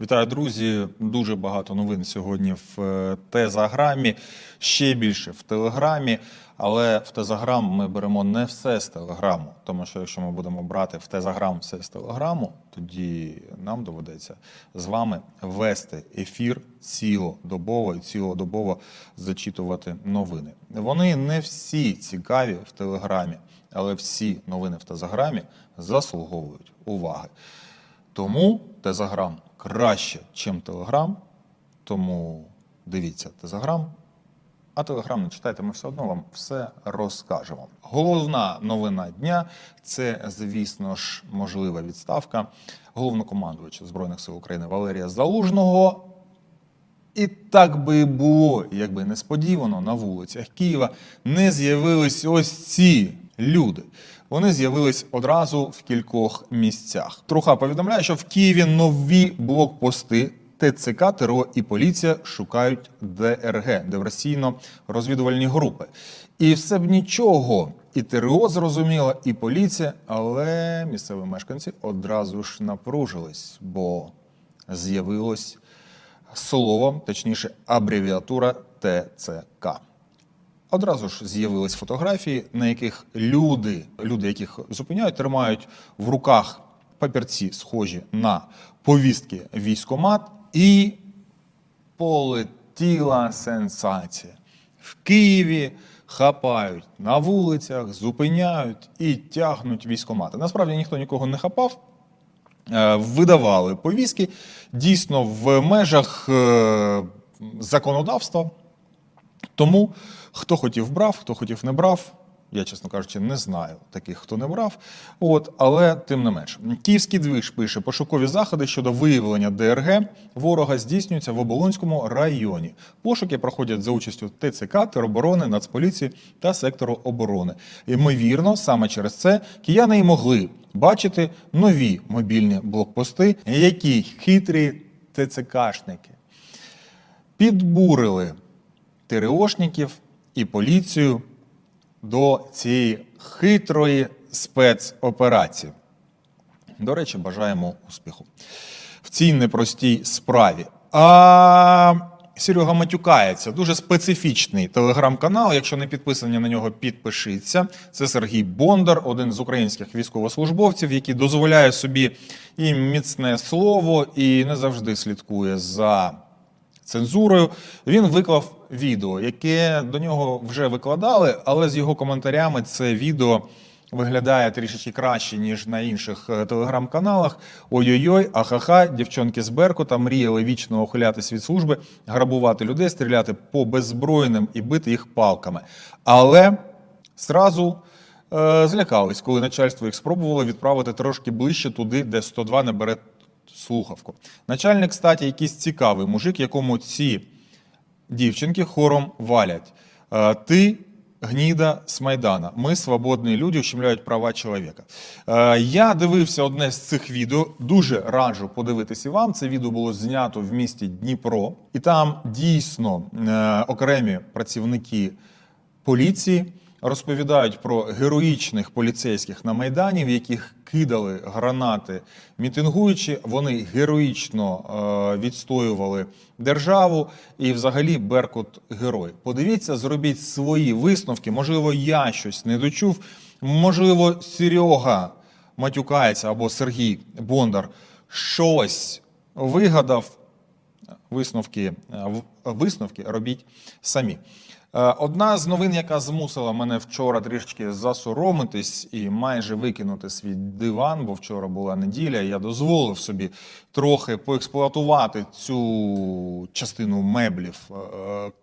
Вітаю, друзі. Дуже багато новин сьогодні в е, Тезаграмі, ще більше в Телеграмі. Але в Тезаграм ми беремо не все з Телеграму. Тому що якщо ми будемо брати в Тезаграм все з Телеграму, тоді нам доведеться з вами вести ефір цілодобово і цілодобово зачитувати новини. Вони не всі цікаві в Телеграмі, але всі новини в Тезаграмі заслуговують уваги. Тому Тезаграм краще, ніж Телеграм. Тому дивіться Тезаграм. А Телеграм не читайте, ми все одно вам все розкажемо. Головна новина дня це, звісно ж, можлива відставка головнокомандувача Збройних сил України Валерія Залужного. І так би було, якби несподівано на вулицях Києва не з'явились ось ці люди. Вони з'явились одразу в кількох місцях. Труха повідомляє, що в Києві нові блокпости. ТЦК, ТРО і поліція шукають ДРГ диверсійно-розвідувальні групи. І все б нічого, і ТРО зрозуміло, і поліція, але місцеві мешканці одразу ж напружились, бо з'явилось слово, точніше, абревіатура ТЦК. Одразу ж з'явились фотографії, на яких люди, люди, яких зупиняють, тримають в руках папірці, схожі на повістки військомат, і полетіла сенсація. В Києві хапають на вулицях, зупиняють і тягнуть військомати. Насправді ніхто нікого не хапав. Е, Видавали повістки дійсно в межах е, законодавства. Тому хто хотів брав, хто хотів не брав. Я, чесно кажучи, не знаю таких, хто не брав. От, але тим не менш, київський движ пише, пошукові заходи щодо виявлення ДРГ ворога здійснюються в Оболонському районі. Пошуки проходять за участю ТЦК, тероборони, Нацполіції та сектору оборони. Ймовірно, саме через це кияни й могли бачити нові мобільні блокпости, які хитрі ТЦКшники підбурили ТРОшників і поліцію до цієї хитрої спецоперації. До речі, бажаємо успіху в цій непростій справі. А Серега матюкається. Дуже специфічний телеграм-канал. Якщо не підписані на нього, підпишіться. Це Сергій Бондар, один з українських військовослужбовців, який дозволяє собі і міцне слово, і не завжди слідкує за цензурою. Він виклав відео, яке до нього вже викладали, але з його коментарями це відео виглядає трішечки краще, ніж на інших е, телеграм-каналах. Ой-ой-ой, ахаха, дівчонки з Беркута мріяли вічно ухилятись від служби, грабувати людей, стріляти по беззбройним і бити їх палками. Але зразу е, злякались, коли начальство їх спробувало відправити трошки ближче туди, де 102 не бере слухавку. Начальник статі якийсь цікавий мужик, якому ці дівчинки хором валять. Е, Ти гніда з Майдана. Ми свободні люди, ущемляють права чоловіка. Е, Я дивився одне з цих відео. Дуже раджу подивитися вам. Це відео було знято в місті Дніпро, і там дійсно е, окремі працівники поліції розповідають про героїчних поліцейських на Майдані, в яких кидали гранати мітингуючі. Вони героїчно е, відстоювали державу і, взагалі, Беркут герой. Подивіться, зробіть свої висновки. Можливо, я щось не дочув. Можливо, Серега матюкається або Сергій Бондар щось вигадав. Висновки, е, висновки робіть самі. Е, Одна з новин, яка змусила мене вчора трішки засоромитись і майже викинути свій диван, бо вчора була неділя, і я дозволив собі трохи поексплуатувати цю частину меблів е,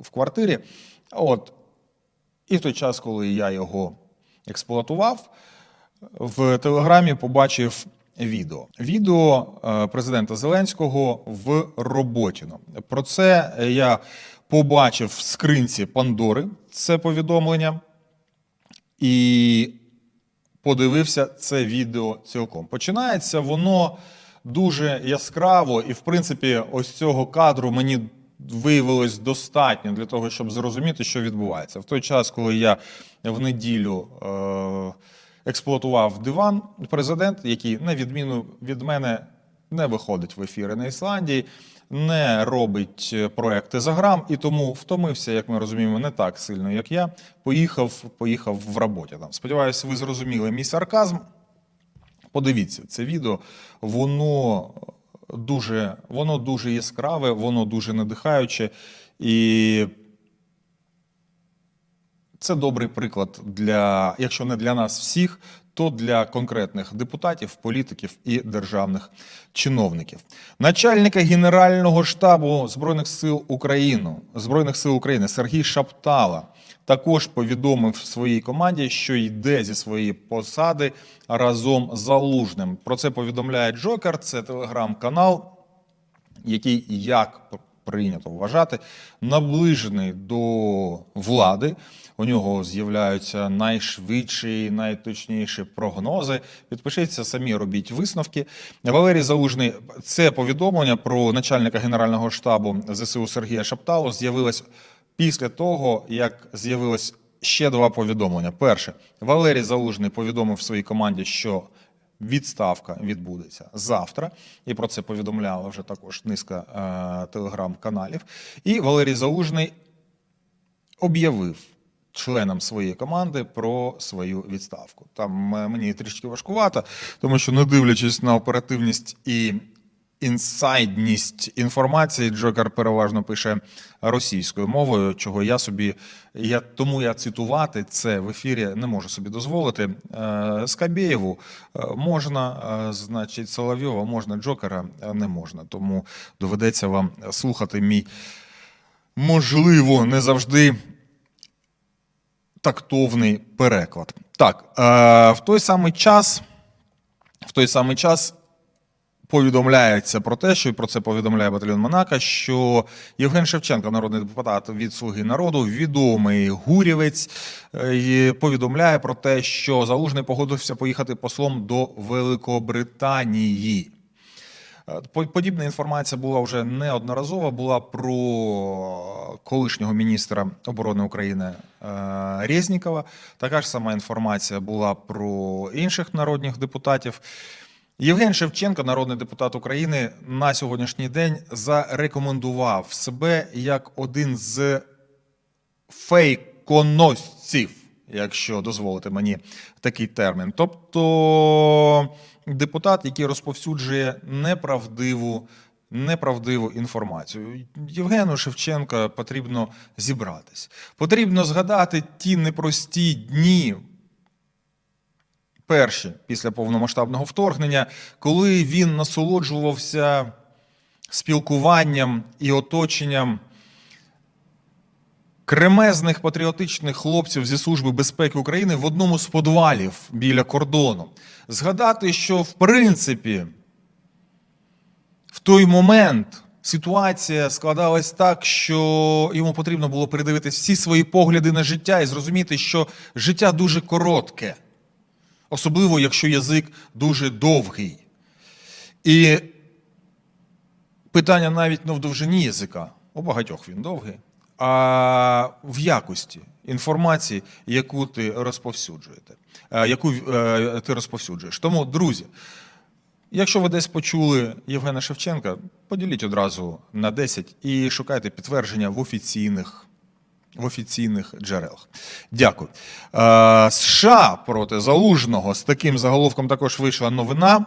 в квартирі. От. І в той час, коли я його експлуатував, в Телеграмі побачив відео. Відео е, президента Зеленського в Роботіно. Про це я побачив в скринці Пандори це повідомлення. І подивився це відео цілком. Починається воно дуже яскраво, і в принципі, ось цього кадру мені виявилось достатньо для того, щоб зрозуміти, що відбувається. В той час, коли я в неділю е- експлуатував диван, президент, який, на відміну від мене, не виходить в ефіри на Ісландії, не робить е, проекти за грам, і тому втомився, як ми розуміємо, не так сильно, як я. Поїхав, поїхав в роботі. Там. Сподіваюся, ви зрозуміли мій сарказм. Подивіться це відео, воно дуже, воно дуже яскраве, воно дуже надихаюче. І це добрий приклад для, якщо не для нас всіх, то для конкретних депутатів, політиків і державних чиновників. Начальника Генерального штабу Збройних сил України Збройних сил України Сергій Шаптала також повідомив своїй команді, що йде зі своєї посади разом з Залужним. Про це повідомляє Джокер. Це телеграм-канал, який, як прийнято вважати, наближений до влади. У нього з'являються найшвидші, найточніші прогнози. Підпишіться, самі робіть висновки. Валерій Залужний, це повідомлення про начальника генерального штабу ЗСУ Сергія Шапталу з'явилось після того, як з'явилось ще два повідомлення. Перше, Валерій Залужний повідомив своїй команді, що відставка відбудеться завтра, і про це повідомляла вже також низка е, телеграм-каналів. І Валерій Залужний об'явив членам своєї команди про свою відставку. Там е, мені трішки важкувато, тому що не дивлячись на оперативність і інсайдність інформації, Джокер переважно пише російською мовою, чого я собі я тому я цитувати це в ефірі не можу собі дозволити. Е, Скабєєву е, можна, е, значить, Соловйова можна, Джокера не можна. Тому доведеться вам слухати мій можливо не завжди тактовний переклад. Так, в той самий час, в той самий час повідомляється про те, що і про це повідомляє батальйон Монака, що Євген Шевченко, народний депутат від Слуги народу, відомий гурівець, е, повідомляє про те, що Залужний погодився поїхати послом до Великобританії. Е, Подібна інформація була вже неодноразова. Була про колишнього міністра оборони України е, Резнікова. Така ж сама інформація була про інших народних депутатів. Євген Шевченко, народний депутат України, на сьогоднішній день зарекомендував себе як один з фейконосців, якщо дозволите мені такий термін. Тобто депутат, який розповсюджує неправдиву. Неправдиву інформацію. Євгену Шевченка потрібно зібратись. Потрібно згадати ті непрості дні, перші після повномасштабного вторгнення, коли він насолоджувався спілкуванням і оточенням кремезних патріотичних хлопців зі Служби безпеки України в одному з подвалів біля кордону. Згадати, що в принципі в той момент ситуація складалась так, що йому потрібно було передивитись всі свої погляди на життя і зрозуміти, що життя дуже коротке, особливо якщо язик дуже довгий. І питання навіть не в довжині язика, у багатьох він довгий, а в якості інформації, яку ти розповсюджуєте, е, яку е, ти розповсюджуєш. Тому, друзі, Якщо ви десь почули Євгена Шевченка, поділіть одразу на 10 і шукайте підтвердження в офіційних, в офіційних джерелах. Дякую. Е, США проти Залужного з таким заголовком також вийшла новина.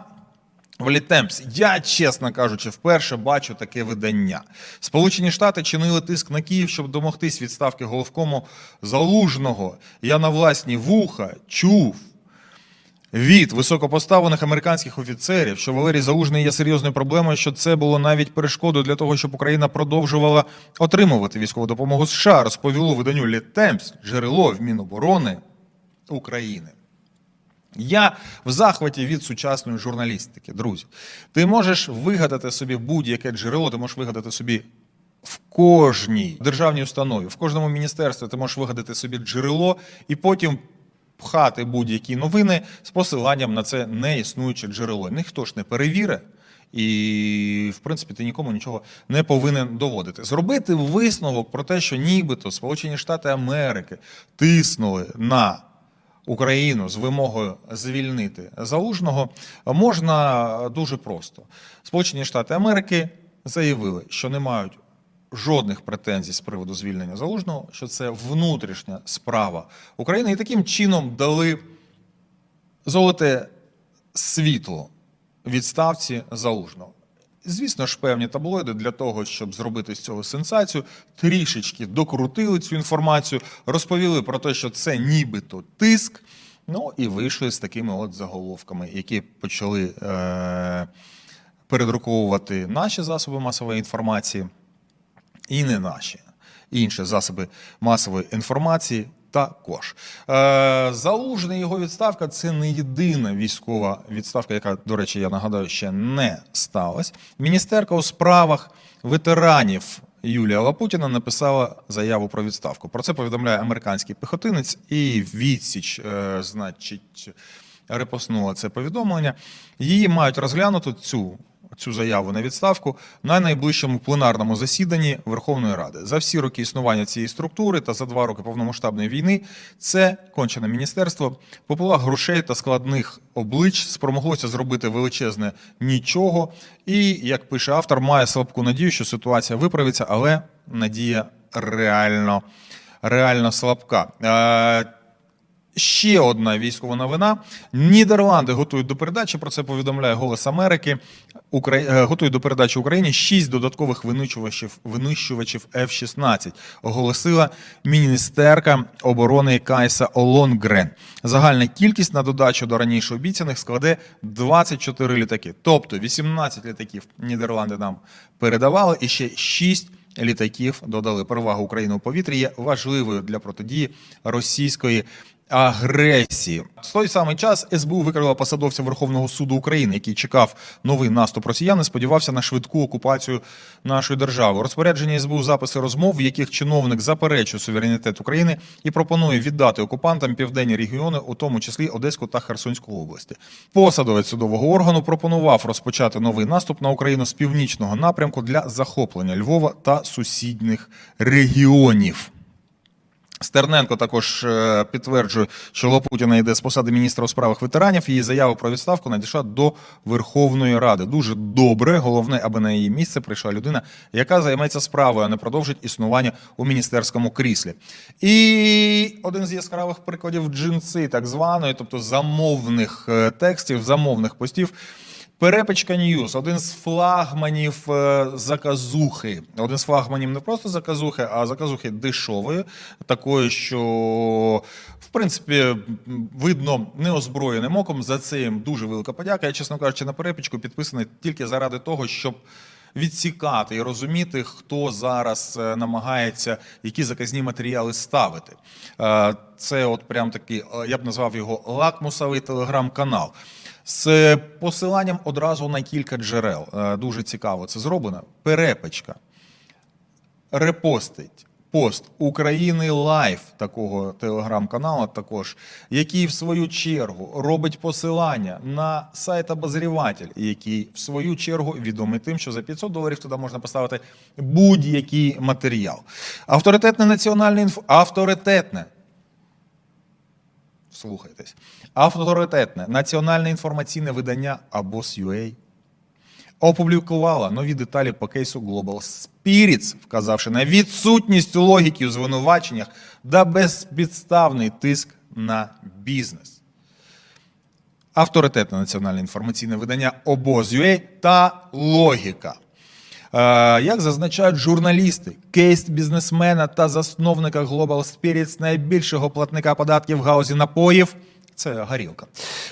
Валітемпс, я, чесно кажучи, вперше бачу таке видання. Сполучені Штати чинили тиск на Київ, щоб домогтись відставки головкому залужного. Я на власні вуха чув від високопоставлених американських офіцерів, що Валерій Залужний є серйозною проблемою, що це було навіть перешкодою для того, щоб Україна продовжувала отримувати військову допомогу США, розповіло виданню Літемпс, джерело в Міноборони України. Я в захваті від сучасної журналістики, друзі. Ти можеш вигадати собі будь-яке джерело, ти можеш вигадати собі в кожній державній установі, в кожному міністерстві ти можеш вигадати собі джерело і потім пхати будь-які новини з посиланням на це неіснуюче джерело. Ніхто ж не перевірить. І, в принципі, ти нікому нічого не повинен доводити. Зробити висновок про те, що нібито Сполучені Штати Америки тиснули на Україну з вимогою звільнити залужного можна дуже просто. Сполучені Штати Америки заявили, що не мають жодних претензій з приводу звільнення залужного, що це внутрішня справа України, і таким чином дали золоте світло відставці залужного. Звісно ж, певні таблоїди для того, щоб зробити з цього сенсацію, трішечки докрутили цю інформацію, розповіли про те, що це нібито тиск. Ну і вийшли з такими от заголовками, які почали е- передруковувати наші засоби масової інформації і не наші інші засоби масової інформації. Також е, залужний його відставка це не єдина військова відставка, яка, до речі, я нагадаю, ще не сталася. Міністерка у справах ветеранів Юлія Лапутіна написала заяву про відставку. Про це повідомляє американський піхотинець і відсіч, е, значить, репостнула це повідомлення. Її мають розглянути цю. Цю заяву на відставку на найближчому пленарному засіданні Верховної Ради за всі роки існування цієї структури та за два роки повномасштабної війни це кончене міністерство попола грошей та складних облич спромоглося зробити величезне нічого. І як пише автор, має слабку надію, що ситуація виправиться, але надія реально, реально слабка. Ще одна військова новина. Нідерланди готують до передачі. Про це повідомляє Голос Америки. Укра... е, Готують до передачі Україні шість додаткових винищувачів винищувачів F-16, оголосила міністерка оборони Кайса Олонгрен. Загальна кількість на додачу до раніше обіцяних складе 24 літаки. Тобто 18 літаків Нідерланди нам передавали, і ще 6 літаків додали. Перевага України у повітрі є важливою для протидії російської агресії. В той самий час СБУ викрила посадовця Верховного суду України, який чекав новий наступ росіян і сподівався на швидку окупацію нашої держави. У розпорядженні СБУ записи розмов, в яких чиновник заперечує суверенітет України і пропонує віддати окупантам південні регіони, у тому числі Одеську та Херсонську області. Посадовець судового органу пропонував розпочати новий наступ на Україну з північного напрямку для захоплення Львова та сусідніх регіонів. Стерненко також е, підтверджує, що Лопутіна йде з посади міністра у справах ветеранів. Її заява про відставку надійшла до Верховної Ради. Дуже добре. Головне, аби на її місце прийшла людина, яка займеться справою, а не продовжить існування у міністерському кріслі. І один з яскравих прикладів джинси, так званої, тобто замовних е, текстів, замовних постів. Перепечка Ньюс, один з флагманів е, заказухи. Один з флагманів не просто заказухи, а заказухи дешової, такої, що в принципі видно неозброєним оком. За це їм дуже велика подяка. Я, чесно кажучи, на перепічку підписаний тільки заради того, щоб. Відсікати і розуміти, хто зараз е, намагається які заказні матеріали ставити. Е, Це, от прям такий, я б назвав його лакмусовий телеграм-канал з посиланням одразу на кілька джерел. Е, Дуже цікаво це зроблено. Перепечка репостить пост України Лайв такого телеграм-каналу, також, який в свою чергу робить посилання на сайт обозріватель, який в свою чергу відомий тим, що за 500 доларів туди можна поставити будь-який матеріал. Авторитетне національне інфо авторитетне Слухайтесь. Авторитетне національне інформаційне видання Абос.ua опублікувала нові деталі по кейсу Global Spirits, вказавши на відсутність логіки у звинуваченнях та безпідставний тиск на бізнес. Авторитетне національне інформаційне видання Обоз.ua та логіка. Е, Як зазначають журналісти, кейс бізнесмена та засновника Global Spirits найбільшого платника податків в гаузі напоїв. Це горілка.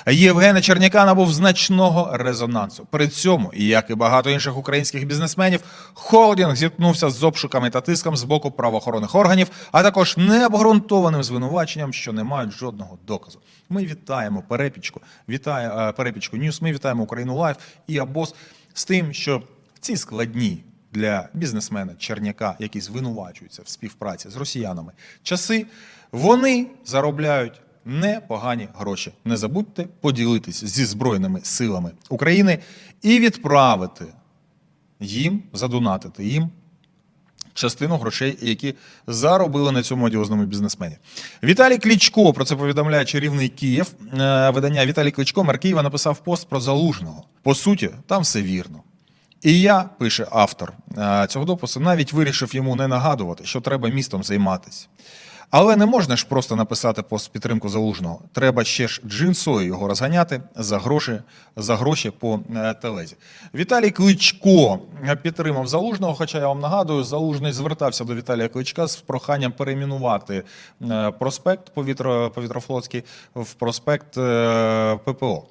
Євгена Черняка набув значного резонансу. При цьому, як і багато інших українських бізнесменів, холдинг зіткнувся з обшуками та тиском з боку правоохоронних органів, а також необґрунтованим звинуваченням, що не мають жодного доказу. Ми вітаємо перепічку, вітає е, перепічку Ньюс. Ми вітаємо Україну Лайв і Абос з тим, що ці складні для бізнесмена Черняка, які звинувачуються в співпраці з росіянами, часи, вони заробляють непогані гроші. Не забудьте поділитися зі Збройними силами України і відправити їм, задонатити їм частину грошей, які заробили на цьому одіозному бізнесмені. Віталій Кличко про це повідомляє чарівний Київ. Е, Видання Віталій Кличко мер Києва написав пост про залужного. По суті, там все вірно. І я, пише автор е, цього допису, навіть вирішив йому не нагадувати, що треба містом займатися. Але не можна ж просто написати пост підтримку залужного. Треба ще ж джинсою його розганяти за гроші, за гроші по е, телезі. Віталій Кличко підтримав залужного. Хоча я вам нагадую, залужний звертався до Віталія Кличка з проханням перейменувати е, проспект повітро, повітрофлотський в проспект ППО.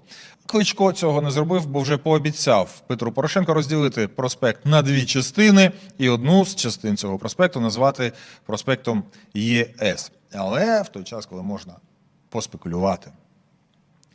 Кличко цього не зробив, бо вже пообіцяв Петру Порошенко розділити проспект на дві частини і одну з частин цього проспекту назвати проспектом ЄС. Але в той час, коли можна поспекулювати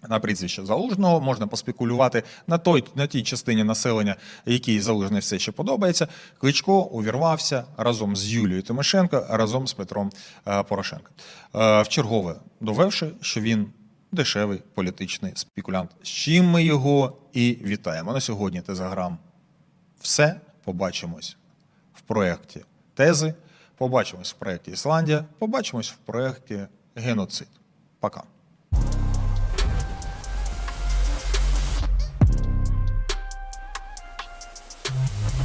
на прізвище залужного, можна поспекулювати на той на тій частині населення, якій залужний все ще подобається. Кличко увірвався разом з Юлією Тимошенко, разом з Петром е, Порошенко. Е, Вчергове довевши, що він дешевий політичний спекулянт. З чим ми його і вітаємо. На сьогодні Тезаграм. Все. Побачимось в проєкті Тези. Побачимось в проєкті Ісландія. Побачимось в проєкті Геноцид. Пока.